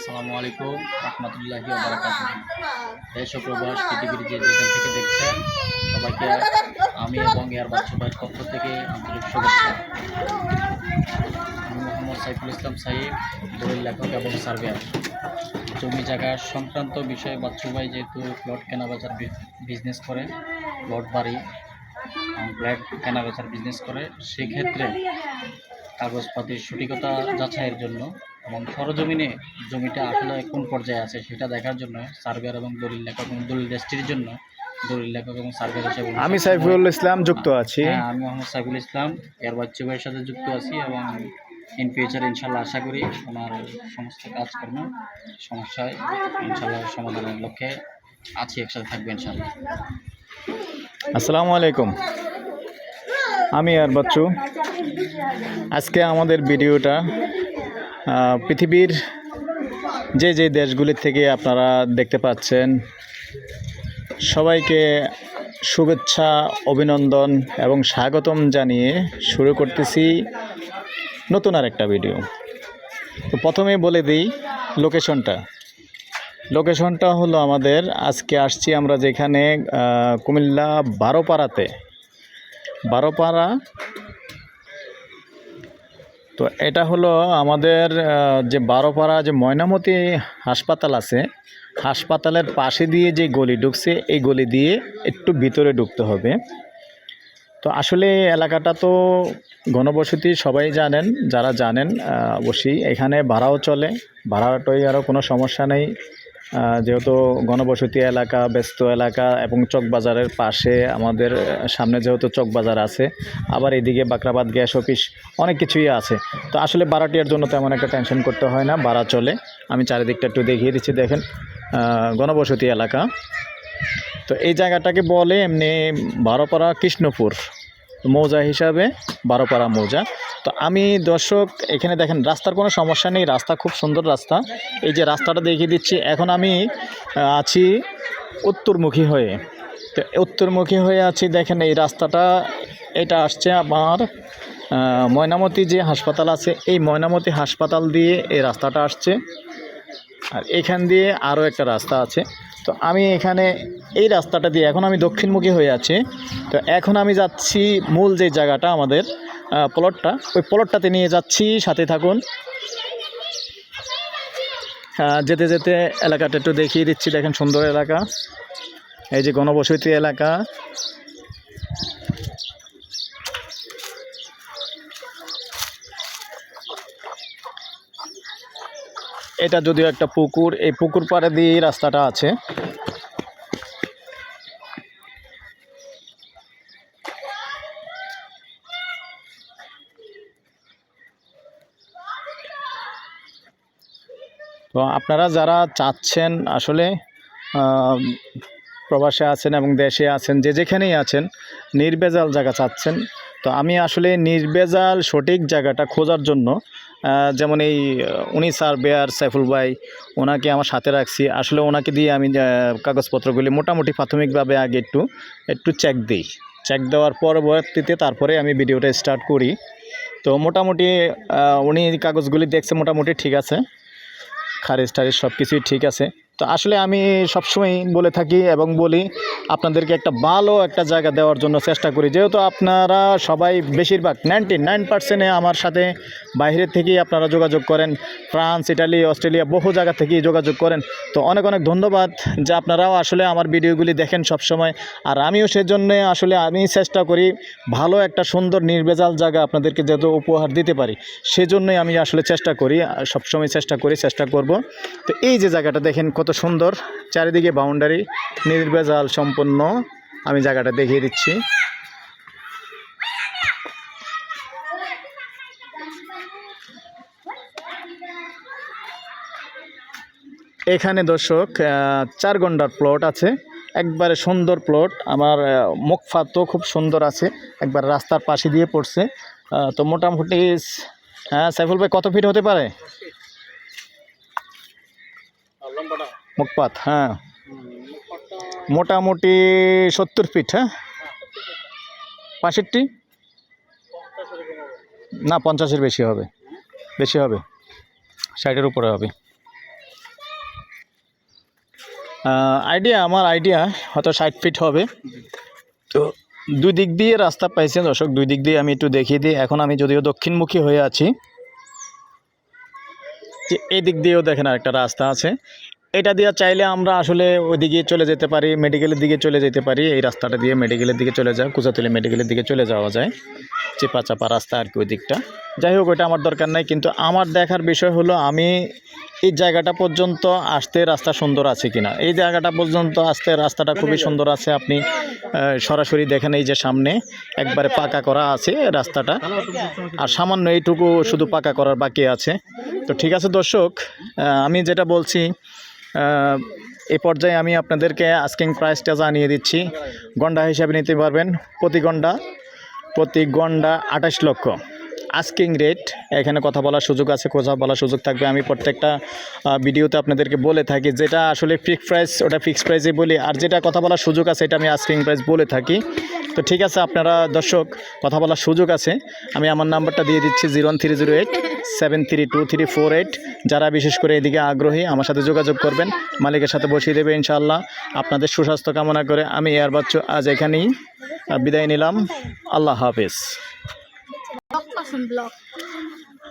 আসসালামু আলাইকুম রহমতুল্লাহি দেশ প্রবাস পৃথিবীর যে যেখান থেকে দেখছেন সবাইকে আমি এবং এর বাচ্চা ভাইয়ের পক্ষ থেকে আন্তরিক শুভেচ্ছা। আমি মোহাম্মদ সাইফুল ইসলাম সাহিব দলিল লেখক এবং সার্ভেয়ার জমি জায়গা সংক্রান্ত বিষয়ে বাচ্চু ভাই যেহেতু প্লট কেনাবেচার বিজনেস করে প্লট বাড়ি ফ্ল্যাট কেনাবেচার বিজনেস করে সেক্ষেত্রে কাগজপাতির সঠিকতা যাচাইয়ের জন্য এবং সরজমিনে জমিটা আসলে কোন পর্যায়ে আছে সেটা দেখার জন্য সার্ভেয়ার এবং দলিল লেখক এবং দলিল রেজিস্ট্রির জন্য দলিল লেখক এবং সার্ভেয়ার হিসেবে আমি সাইফুল ইসলাম যুক্ত আছি। হ্যাঁ আমি মোহাম্মদ সাইফুল ইসলাম এর বাচ্চু ভাইয়ের সাথে যুক্ত আছি এবং ইন ফিউচার ইনশাল্লাহ আশা করি ওনার সমস্ত কাজকর্ম সমস্যায় ইনশাল্লাহ সমাধানের লক্ষ্যে আছি একসাথে থাকবে ইনশাল্লাহ আসসালামু আলাইকুম। আমি আর বাচ্চু। আজকে আমাদের ভিডিওটা পৃথিবীর যে যে দেশগুলির থেকে আপনারা দেখতে পাচ্ছেন, সবাইকে শুভেচ্ছা, অভিনন্দন এবং স্বাগতম জানিয়ে শুরু করতেছি নতুন আর একটা ভিডিও তো প্রথমে বলে দিই লোকেশনটা লোকেশনটা হলো আমাদের, আজকে আসছি আমরা যেখানে কুমিল্লা বারোপাড়াতে। বারোপাড়া তো এটা হলো আমাদের যে বারোপাড়া যে ময়নামতি হাসপাতাল আছে, হাসপাতালের পাশে দিয়ে যে গলি ঢুকছে, এই গলি দিয়ে একটু ভিতরে ঢুকতে হবে। তো আসলে এলাকাটা তো ঘনবসতি সবাই জানেন, যারা জানেন অবশ্যই এখানে ভাড়াও চলে, ভাড়াটাই আরও কোনো সমস্যা নেই। যেহেতু ঘনবসতি এলাকা, ব্যস্ত এলাকা এবং চকবাজারের পাশে আমাদের সামনে যেহেতু চকবাজার আছে, আবার এদিকে বাকরাবাদ গ্যাস অফিস, অনেক কিছুই আছে। তো আসলে ভাড়াটিয়ার জন্য তেমন একটা টেনশন করতে হয় না ভাড়া চলে। আমি চারিদিকটা একটু দেখিয়ে দিচ্ছি, দেখেন ঘনবসতি এলাকা। তো এই জায়গাটাকে বলে এমনি বারোপাড়া কৃষ্ণপুর। মৌজা হিসাবে বারোপাড়া মৌজা। তো আমি দর্শক, এখানে দেখেন, রাস্তার কোনো সমস্যা নেই, রাস্তা খুব সুন্দর রাস্তা। এই যে রাস্তাটা দেখিয়ে দিচ্ছি, এখন আমি আছি উত্তরমুখী হয়ে। তো উত্তরমুখী হয়ে আছি, দেখেন এই রাস্তাটা, এটা আসছে আমার ময়নামতি যে হাসপাতাল আছে, এই ময়নামতি হাসপাতাল দিয়ে এই রাস্তাটা আসছে। আর এখান দিয়ে আরও একটা রাস্তা আছে। তো আমি এখানে এই রাস্তাটা দিয়ে এখন আমি দক্ষিণমুখী হয়ে আছি। তো এখন আমি যাচ্ছি মূল যে জায়গাটা আমাদের প্লটটা ওই প্লটটাতে নিয়ে যাচ্ছি সাথে থাকুন। আহ, যেতে যেতে এলাকাটা একটু দেখিয়ে দিচ্ছি দেখেন সুন্দর এলাকা। এই যে গণবসতি এলাকা। এটা যদিও একটা পুকুর, এই পুকুর পাড়ে দিয়ে রাস্তাটা আছে। তো আপনারা যারা চাচ্ছেন আসলে প্রবাসে আছেন এবং দেশে আছেন, যে যেখানেই আছেন নির্ভেজাল জায়গা চাচ্ছেন তো আমি আসলে নির্ভেজাল সঠিক জায়গাটা খোঁজার জন্য যেমন এই উনি স্যার বেয়ার সাইফুল ভাই, ওনাকে আমার সাথে রাখছি। আসলে ওনাকে দিয়ে আমি কাগজপত্রগুলি মোটামুটি প্রাথমিকভাবে আগে একটু একটু চেক দিই। চেক দেওয়ার পরবর্তীতে তারপরে আমি ভিডিওটা স্টার্ট করি। তো মোটামুটি উনি কাগজগুলি দেখছে মোটামুটি ঠিক আছে। খারিজ টারিজ সব কিছুই ঠিক আছে। তো আসলে আমি সবসময় বলে থাকি এবং বলি, আপনাদেরকে একটা ভালো একটা জায়গা দেওয়ার জন্য চেষ্টা করি। যেহেতু আপনারা সবাই বেশিরভাগ নাইনটি নাইন পার্সেন্টে আমার সাথে বাইরের থেকেই আপনারা যোগাযোগ করেন, ফ্রান্স, ইটালি, অস্ট্রেলিয়া বহু জায়গা থেকেই যোগাযোগ করেন। তো অনেক অনেক ধন্যবাদ যে আপনারাও আসলে আমার ভিডিওগুলি দেখেন সব সময় আর আমিও সেজন্য আসলে আমি চেষ্টা করি ভালো একটা সুন্দর নির্ভেজাল জায়গা আপনাদেরকে যাতে উপহার দিতে পারি। সেজন্যই আমি আসলে চেষ্টা করি, সবসময় চেষ্টা করি, চেষ্টা করব। তো এই যে জায়গাটা দেখেন কত সুন্দর। চারিদিকে বাউন্ডারি নির্ভেজাল সম্পন্ন। আমি জায়গাটা দেখিয়ে দিচ্ছি। এখানে দর্শক চার ঘণ্টার প্লট আছে। একবারে সুন্দর প্লট আমার মুখফাত তো খুব সুন্দর আছে। একবার রাস্তার পাশে দিয়ে পড়ছে। তো মোটামুটি হ্যাঁ সাইফুল ভাই, কত ফিট হতে পারে? মুখপাত হ্যাঁ। মোটামুটি সত্তর ফিট হ্যাঁ। পঁয়ষট্টি? না, পঞ্চাশের বেশি হবে। বেশি হবে। ষাটের উপরে হবে। আইডিয়া আমার আইডিয়া হয়তো ষাট ফিট হবে। তো দুই দিক দিয়ে রাস্তা পাইছে দর্শক, দুই দিক দিয়ে আমি একটু দেখিয়ে দিই। এখন আমি যদিও দক্ষিণমুখী হয়ে আছি, যে এই দিক দিয়েও দেখেন আরেকটা রাস্তা আছে। এটা দিয়ে চাইলে আমরা আসলে ওইদিকে চলে যেতে পারি মেডিকেলের দিকে চলে যেতে পারি। এই রাস্তাটা দিয়ে মেডিকেলের দিকে চলে যায় কুচাতলি মেডিকেলের দিকে চলে যাওয়া যায়। চেপা চাপা রাস্তা আর কি ওই দিকটা। যাই হোক, ওইটা আমার দরকার নাই, কিন্তু আমার দেখার বিষয় হলো আমি এই জায়গাটা পর্যন্ত আসতে রাস্তা সুন্দর আছে কিনা। এই জায়গাটা পর্যন্ত আসতে রাস্তাটা খুবই সুন্দর আছে, আপনি সরাসরি দেখেন এই যে সামনে, একবারে পাকা করা আছে রাস্তাটা। আর সামান্য এইটুকু শুধু পাকা করার বাকি আছে। তো ঠিক আছে দর্শক আমি যেটা বলছি এই পর্যায়ে আমি আপনাদেরকে আস্কিং প্রাইসটা জানিয়ে দিচ্ছি। গন্ডা হিসাবে নিতে পারবেন প্রতি গন্ডা প্রতি গন্ডা আঠাশ লক্ষ। আস্কিং রেট এখানে কথা বলার সুযোগ আছে কথা বলার সুযোগ থাকবে। আমি প্রত্যেকটা ভিডিওতে আপনাদেরকে বলে থাকি, যেটা আসলে ফিক্স প্রাইস ওটা ফিক্স প্রাইসে বলি। আর যেটা কথা বলার সুযোগ আছে, এটা আমি আস্কিং প্রাইস বলে থাকি। তো ঠিক আছে, আপনারা দর্শক, কথা বলার সুযোগ আছে। আমি আমার নাম্বারটা দিয়ে দিচ্ছি zero three zero eight seven three two three four eight যারা বিশেষ করে এদিকে আগ্রহী, আমার সাথে যোগাযোগ করবেন। মালিকের সাথে বসিয়ে দেবে ইনশাআল্লাহ। আপনাদের সুস্বাস্থ্য কামনা করে আমি এয়ার বাচ্চু আজ এখানেই বিদায় নিলাম। আল্লাহ হাফেজ।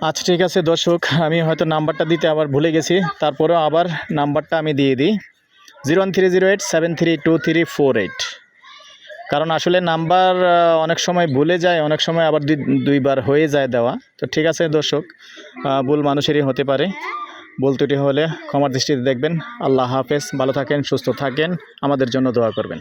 আচ্ছা ঠিক আছে দর্শক, আমি হয়তো নাম্বারটা দিতে আবার ভুলে গেছি। তারপরেও আবার নাম্বারটা আমি দিয়ে দিই। Zero one three zero eight, seven three two three four eight. কারণ আসলে নাম্বার অনেক সময় ভুলে যায়, অনেক সময় আবার দুইবার হয়ে যায় দেওয়া। তো ঠিক আছে দর্শক ভুল মানুষেরই হতে পারে। ভুল ত্রুটি হলে ক্ষমার দৃষ্টিতে দেখবেন। আল্লাহ হাফেজ, ভালো থাকেন, সুস্থ থাকেন। আমাদের জন্য দোয়া করবেন।